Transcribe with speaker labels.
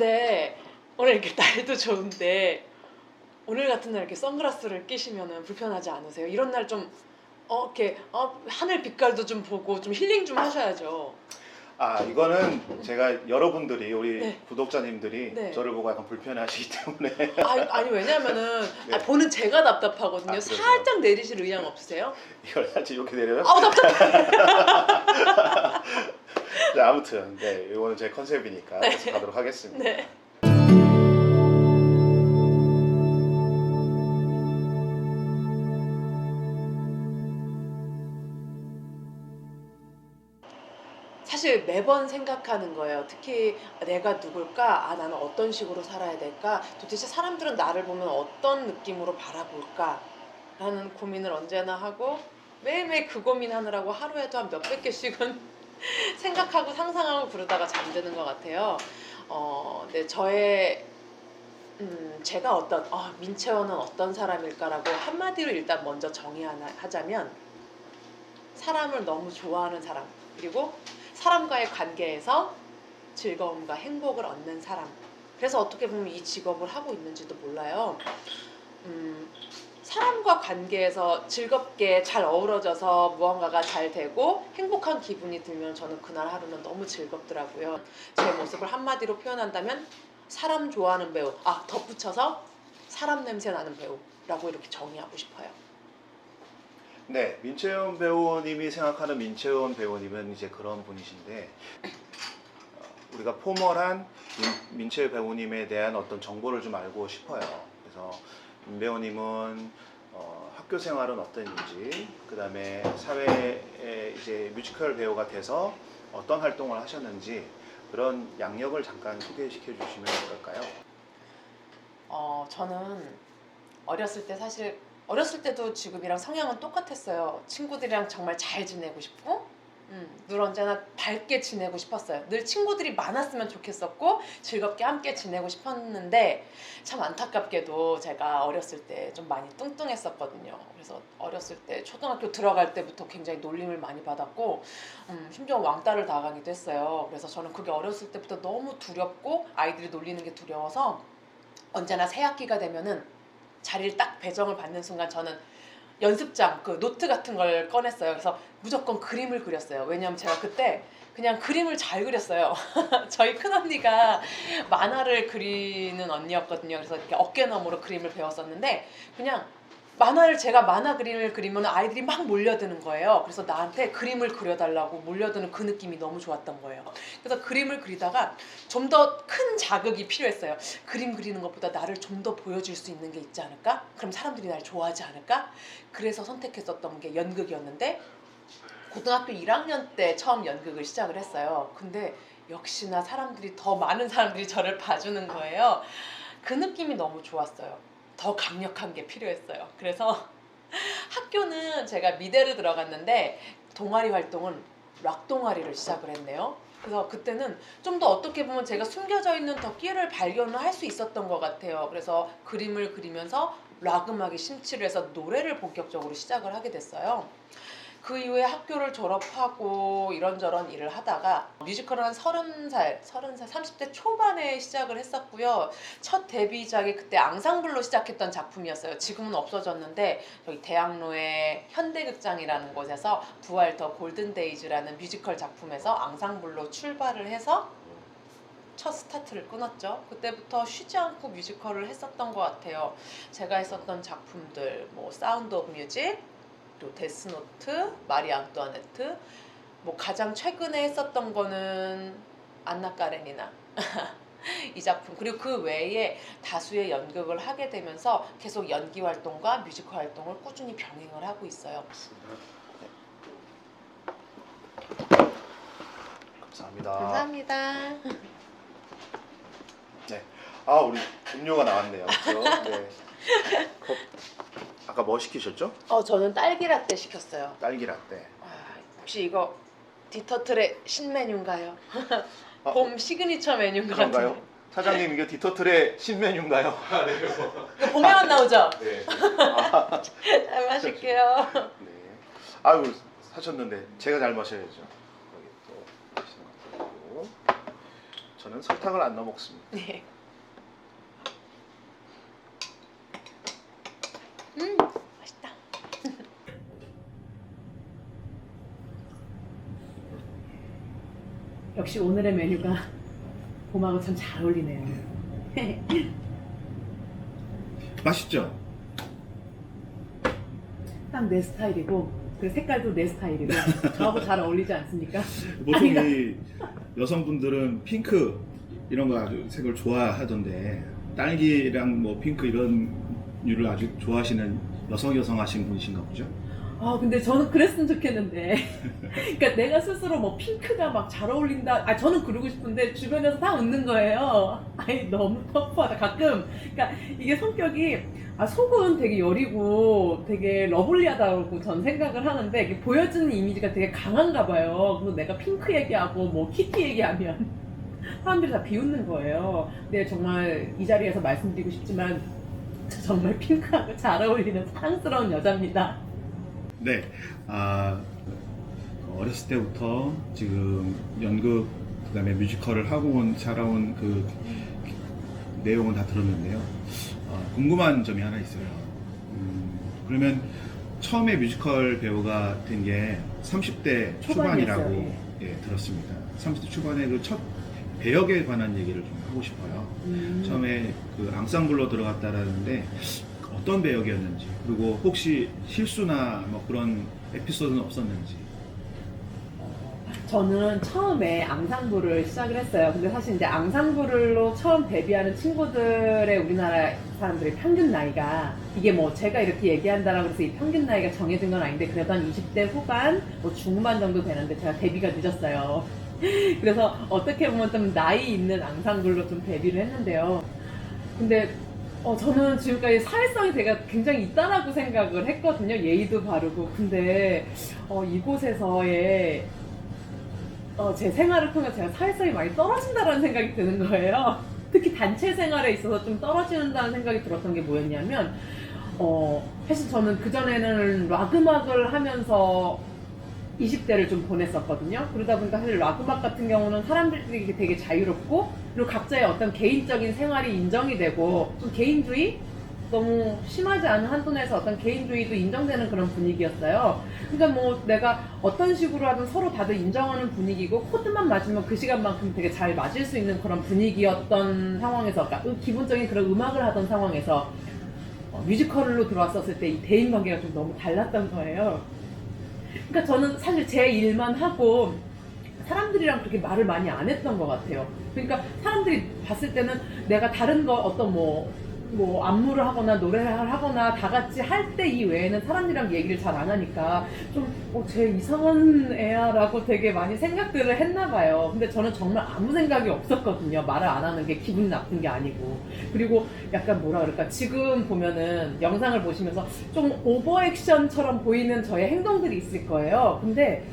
Speaker 1: 근데 오늘 이렇게 날도 좋은데 오늘 같은 날 이렇게 선글라스를 끼시면 불편하지 않으세요? 이런 날 좀 어, 이렇게 어, 하늘 빛깔도 좀 보고 좀 힐링 좀 하셔야죠.
Speaker 2: 아 이거는 제가 여러분들이 우리
Speaker 1: 네.
Speaker 2: 구독자님들이
Speaker 1: 네.
Speaker 2: 저를 보고 약간 불편해하시기 때문에
Speaker 1: 아니, 아니 왜냐면은
Speaker 2: 네.
Speaker 1: 아, 보는 제가 답답하거든요.
Speaker 2: 아, 그러세요?
Speaker 1: 살짝 내리실 의향 없으세요?
Speaker 2: 이걸 살짝 이렇게 내려요.
Speaker 1: 아우 답답해.
Speaker 2: 네, 아무튼 네 이거는 제 컨셉이니까
Speaker 1: 네.
Speaker 2: 계속 가도록 하겠습니다.
Speaker 1: 네. 사실 매번 생각하는 거예요. 특히 내가 누굴까? 아, 나는 어떤 식으로 살아야 될까? 도대체 사람들은 나를 보면 어떤 느낌으로 바라볼까? 라는 고민을 언제나 하고 매일매일 그 고민하느라고 하루에도 한 몇백 개씩은 생각하고 상상하고 그러다가 잠드는 것 같아요. 어, 네, 저의 음, 제가 어떤 아, 민채원은 어떤 사람일까라고 한마디로 일단 먼저 정의하자면 사람을 너무 좋아하는 사람 그리고 사람과의 관계에서 즐거움과 행복을 얻는 사람. 그래서 어떻게 보면 이 직업을 하고 있는지도 몰라요. 음, 사람과 관계에서 즐겁게 잘 어우러져서 무언가가 잘 되고 행복한 기분이 들면 저는 그날 하루는 너무 즐겁더라고요. 제 모습을 한마디로 표현한다면 사람 좋아하는 배우. 아, 덧붙여서 사람 냄새 나는 배우라고 이렇게 정의하고 싶어요.
Speaker 2: 네, 민채원 배우님이 생각하는 민채원 배우님은 이제 그런 분이신데 어, 우리가 포멀한 민, 민채 배우님에 대한 어떤 정보를 좀 알고 싶어요. 그래서 민 배우님은 어, 학교 생활은 어땠는지, 그 다음에 사회에 이제 뮤지컬 배우가 돼서 어떤 활동을 하셨는지 그런 양력을 잠깐 소개시켜 주시면 어떨까요?
Speaker 1: 어, 저는 어렸을 때 사실 어렸을 때도 지금이랑 성향은 똑같았어요. 친구들이랑 정말 잘 지내고 싶고, 음, 늘 언제나 밝게 지내고 싶었어요. 늘 친구들이 많았으면 좋겠었고, 즐겁게 함께 지내고 싶었는데, 참 안타깝게도 제가 어렸을 때 좀 많이 뚱뚱했었거든요. 그래서 어렸을 때 초등학교 들어갈 때부터 굉장히 놀림을 많이 받았고, 음, 심지어 왕따를 당하기도 했어요. 그래서 저는 그게 어렸을 때부터 너무 두렵고, 아이들이 놀리는 게 두려워서, 언제나 새 학기가 되면은 자리를 딱 배정을 받는 순간 저는 연습장 그 노트 같은 걸 꺼냈어요. 그래서 무조건 그림을 그렸어요. 왜냐하면 제가 그때 그냥 그림을 잘 그렸어요. 저희 큰 언니가 만화를 그리는 언니였거든요. 그래서 이렇게 어깨너머로 그림을 배웠었는데 그냥 만화를 제가 만화 그림을 그리면 아이들이 막 몰려드는 거예요. 그래서 나한테 그림을 그려달라고 몰려드는 그 느낌이 너무 좋았던 거예요. 그래서 그림을 그리다가 좀 더 큰 자극이 필요했어요. 그림 그리는 것보다 나를 좀 더 보여줄 수 있는 게 있지 않을까? 그럼 사람들이 날 좋아하지 않을까? 그래서 선택했었던 게 연극이었는데 고등학교 1학년 때 처음 연극을 시작을 했어요. 근데 역시나 사람들이 더 많은 사람들이 저를 봐주는 거예요. 그 느낌이 너무 좋았어요. 더 강력한 게 필요했어요. 그래서 학교는 제가 미대를 들어갔는데 동아리 활동은 락 동아리를 시작을 했네요. 그래서 그때는 좀 더 어떻게 보면 제가 숨겨져 있는 더 끼를 발견을 할 수 있었던 것 같아요. 그래서 그림을 그리면서 락 음악에 심취를 해서 노래를 본격적으로 시작을 하게 됐어요. 그 이후에 학교를 졸업하고 이런저런 일을 하다가 뮤지컬을 한 서른 살, 서른 살, 30대 초반에 시작을 했었고요. 첫 데뷔작이 그때 앙상블로 시작했던 작품이었어요. 지금은 없어졌는데 여기 대학로의 현대극장이라는 곳에서 부활 더 골든데이즈라는 뮤지컬 작품에서 앙상블로 출발을 해서 첫 스타트를 끊었죠. 그때부터 쉬지 않고 뮤지컬을 했었던 것 같아요. 제가 했었던 작품들, 뭐 사운드 오브 뮤직, 또 데스노트, 마리 앙뚜아네트, 뭐 가장 최근에 했었던 거는 안나 까레니나 이 작품 그리고 그 외에 다수의 연극을 하게 되면서 계속 연기 활동과 뮤지컬 활동을 꾸준히 병행을 하고 있어요.
Speaker 2: 감사합니다.
Speaker 1: 감사합니다.
Speaker 2: 아 우리 음료가 나왔네요. 그렇죠? 네. 컵. 아까 뭐 시키셨죠?
Speaker 1: 어 저는 딸기 라떼 시켰어요.
Speaker 2: 딸기 라떼.
Speaker 1: 아, 혹시 이거 디터틀의 신메뉴인가요?
Speaker 2: 아,
Speaker 1: 봄 시그니처 메뉴인 것
Speaker 2: 그런가요?
Speaker 1: 같은데.
Speaker 2: 사장님 이게 디터틀의 신메뉴인가요?
Speaker 1: 이거 봄에만 나오죠?
Speaker 2: 네.
Speaker 1: 잘 마실게요.
Speaker 2: 네. 아유 사셨는데 제가 잘 마셔야죠. 여기 또 하시는 거. 저는 설탕을 안 넣어 먹습니다.
Speaker 1: 네. 음, 맛있다. 역시 오늘의 메뉴가 봄하고 참 잘 어울리네요.
Speaker 2: 맛있죠?
Speaker 1: 딱 내 스타일이고 그 색깔도 내 스타일이고 저하고 잘 어울리지 않습니까?
Speaker 2: 보통
Speaker 1: 아니다.
Speaker 2: 이 여성분들은 핑크 이런 거 아주 색을 좋아하던데 딸기랑 뭐 핑크 이런 류를 아주 좋아하시는 여성 여성하신 분이신가 보죠?
Speaker 1: 아 근데 저는 그랬으면 좋겠는데. 그러니까 내가 스스로 뭐 핑크가 막 잘 어울린다. 아 저는 그러고 싶은데 주변에서 다 웃는 거예요. 아니 너무 터프하다 가끔. 그러니까 이게 성격이 아 속은 되게 여리고 되게 러블리하다고 전 생각을 하는데 이게 보여지는 이미지가 되게 강한가 봐요. 그래서 내가 핑크 얘기하고 뭐 키티 얘기하면 사람들이 다 비웃는 거예요. 근데 정말 이 자리에서 말씀드리고 싶지만 저 정말 핑크하고 잘 어울리는 사랑스러운 여자입니다
Speaker 2: 네. 아, 어렸을 때부터 지금 연극 그다음에 뮤지컬을 하고 온 살아온 그 내용은 다 들었는데요. 아, 궁금한 점이 하나 있어요. 음, 그러면 처음에 뮤지컬 배우가 된 게 30대 초반이라고
Speaker 1: 초반이었어요,
Speaker 2: 예, 들었습니다. 30대 초반에 그 첫 배역에 관한 얘기를 좀 하고 싶어요.
Speaker 1: 음.
Speaker 2: 처음에 그 앙상블로 들어갔다라는데 어떤 배역이었는지 그리고 혹시 실수나 뭐 그런 에피소드는 없었는지
Speaker 1: 저는 처음에 앙상블을 시작을 했어요. 근데 사실 이제 앙상블로 처음 데뷔하는 친구들의 우리나라 사람들의 평균 나이가 이게 뭐 제가 이렇게 얘기한다라고 해서 이 평균 나이가 정해진 건 아닌데 그래도 한 20대 후반, 뭐 중반 정도 되는데 제가 데뷔가 늦었어요. 그래서 어떻게 보면 좀 나이 있는 앙상블로 좀 데뷔를 했는데요. 근데 어, 저는 지금까지 사회성이 제가 굉장히 있다라고 생각을 했거든요. 예의도 바르고. 근데 어, 이곳에서의 어, 제 생활을 통해 제가 사회성이 많이 떨어진다라는 생각이 드는 거예요. 특히 단체 생활에 있어서 좀 떨어진다는 생각이 들었던 게 뭐였냐면, 어, 사실 저는 그전에는 락 음악을 하면서 20대를 좀 보냈었거든요. 그러다 보니까 사실 락 음악 같은 경우는 사람들이 되게 자유롭고, 그리고 각자의 어떤 개인적인 생활이 인정이 되고, 좀 개인주의? 너무 심하지 않은 한도 내에서 어떤 개인주의도 인정되는 그런 분위기였어요. 그러니까 뭐 내가 어떤 식으로 하든 서로 다들 인정하는 분위기고 코드만 맞으면 그 시간만큼 되게 잘 맞을 수 있는 그런 분위기였던 상황에서 그러니까 음, 기본적인 그런 음악을 하던 상황에서 어, 뮤지컬로 들어왔었을 때 이 대인 관계가 좀 너무 달랐던 거예요. 그러니까 저는 사실 제 일만 하고 사람들이랑 그렇게 말을 많이 안 했던 것 같아요. 그러니까 사람들이 봤을 때는 내가 다른 거 어떤 뭐, 뭐 안무를 하거나 노래를 하거나 다 같이 할 때 이 외에는 사람들이랑 얘기를 잘 안 하니까 좀쟤 이상한 애야라고 되게 많이 생각들을 했나 봐요. 근데 저는 정말 아무 생각이 없었거든요. 말을 안 하는 게 기분이 나쁜 게 아니고. 그리고 약간 뭐라 그럴까 지금 보면은 영상을 보시면서 좀 오버액션처럼 보이는 저의 행동들이 있을 거예요. 근데